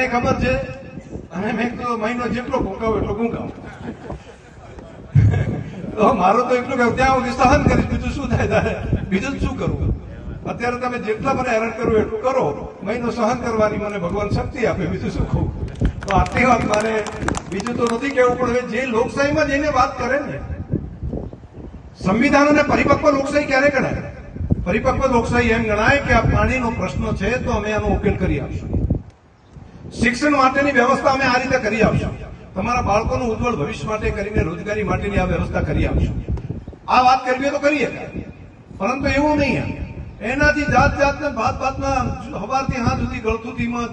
બધાને ખબર છે, અને મેં તો મહિનો જેટલો ફૂંકાવ એટલો ફૂંકાવ તો મારો તો એટલું કે ત્યાં હું સહન કરીશ, બીજું શું થાય તારે? બીજું શું કરવું અત્યારે તમે જેટલા મને હેરાન કરવું એટલું કરો. મહિનો સહન કરવાની મને ભગવાન શક્તિ આપે, બીજું શું કહું? તો આટલી વાત મારે બીજું તો નથી કહેવું, પણ હવે જે લોકશાહીમાં જઈને વાત કરે ને, સંવિધાન અને પરિપક્વ લોકશાહી ક્યારે ગણાય? પરિપક્વ લોકશાહી એમ ગણાય કે આ પાણીનો પ્રશ્ન છે, તો અમે આનો ઉકેલ કરી આપશું. શિક્ષણ માટેની વ્યવસ્થા અમે આ રીતે કરી આપશું. તમારા બાળકોનું ઉજ્જવળ ભવિષ્ય માટે કરીને રોજગારી માટેની આ વ્યવસ્થા કરી આપશું. આ વાત કરવી તો કરીએ. પરંતુ એવું નહીં એનાથી જાત જાતને ભાત ભાતના હવારથી હાથ સુધી ગળથુથીમાં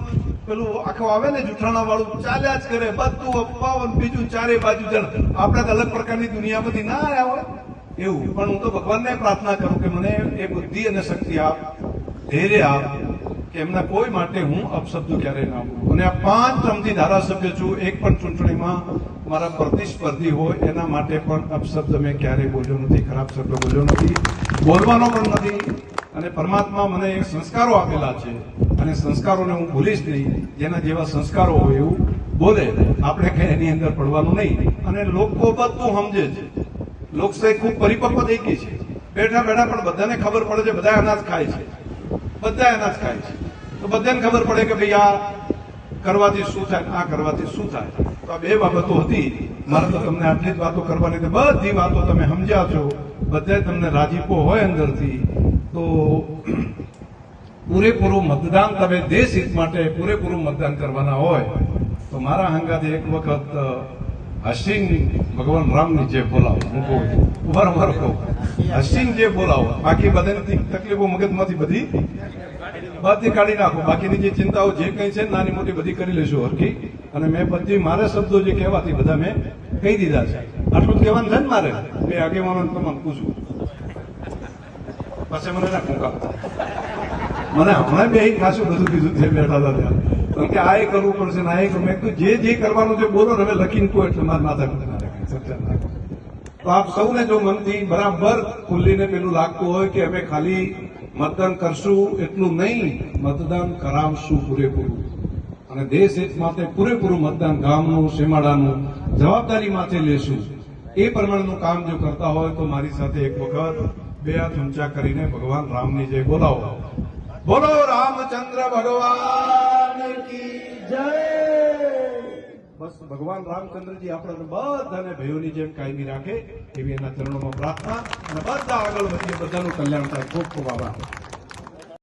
પેલું આખું આવે ને જૂઠાણા વાળું ચાલ્યા જ કરે. બધું અફવાઓ બીજું ચારે બાજુ જણ. આપણે તો અલગ પ્રકારની દુનિયામાંથી ના આવ્યા હોય. એવું. પણ હું તો ભગવાનને પ્રાર્થના કરું કે મને એ બુદ્ધિ અને શક્તિ આપ, ધૈર્ય આપ. કે એમના કોઈ માટે હું અપશબ્દો ક્યારેય ના બોલું. અને આ પાંચ ટર્મથી ધારાસભ્ય છું, એક પણ ચૂંટણીમાં મારા પ્રતિસ્પર્ધી હોય એના માટે પણ અપશબ્દ મેં ક્યારેય બોલ્યો નથી, ખરાબ શબ્દ બોલ્યો નથી. બોલવાનો પણ નથી. અને પરમાત્મા મને એક સંસ્કારો આપેલા છે. અને સંસ્કારોને હું ભૂલીશ નહીં. જેના જેવા સંસ્કારો હોય એવું બોલે. આપણે કઈ એની અંદર પડવાનું નહીં. અને લોકો બધું સમજે છે લોકશાહી ખૂબ પરિપક્વ થઈ ગઈ છે. બેઠા બેઠા પણ બધાને ખબર પડે છે બધા અનાજ ખાય છે. બધા જ ખાય છે. તો બધાને ખબર પડે કે ભાઈ આ કરવાથી શું થાય, આ કરવાથી શું થાય? તો આ બે બાબતો હતી. મારે તો તમને આટલી જ વાતો કરવાની બધી વાતો તમે સમજ્યા છો. બધા તમને રાજીપો હોય અંદરથી. તો પૂરેપૂરું મતદાન તમે દેશ હિત માટે પૂરેપૂરું મતદાન કરવાના હોય. તો મારા હંગાથી એક વખત હસીન ભગવાન રામની જે બોલાવો, હું છું. વારંવાર કહો હસીન જે બોલાવો, બાકી બધાની તકલીફો મગજમાંથી બધી બધી કાઢી નાખો. બાકીની જે ચિંતાઓ જે કંઈ છે, નાની મોટી બધી કરી લેશું હરકી અને મેં બધી મારે શબ્દો જે કહેવાથી બધા મેં કહી દીધા છે. આટલું કહેવાનું છે ને મારે? બે આગેવાનો તમને પૂછું. પછી મને ના કુંકા મને હમણાં બે ખાસું બધું કીધું છે, બેઠા હતા ત્યાં. કારણ કે આ એ કરવું પડશે ને આ એ કરવું જે જે કરવાનું છે બોલો ને, હવે લખીને કહો એટલે મારે માથા ચર્ચા ના રાખે. તો આપ સૌને જો મનથી બરાબર ખુલ્લીને પેલું લાગતું હોય કે અમે ખાલી મતદાન કરશું, એટલું નહીં, મતદાન કરાવશું પૂરેપૂરું. અને દેશ હિત માટે પૂરેપૂરું મતદાન ગામનું, શેમાડાનું જવાબદારી માથે લેશું. એ પ્રમાણેનું કામ જો કરતા હોય તો મારી સાથે એક વખત બે હાથ ઊંચા કરીને ભગવાન રામની જય બોલાવો. બોલો રામચંદ્ર ભગવાન કી જય. બસ ભગવાન રામચંદ્રજી આપણને બધાને ભયોની જેમ કાયમી રાખે એવી એના ચરણોમાં પ્રાર્થના અને બધા આગળ વધીએ બધાનું કલ્યાણ થાય ખૂબ ખૂબ આભાર.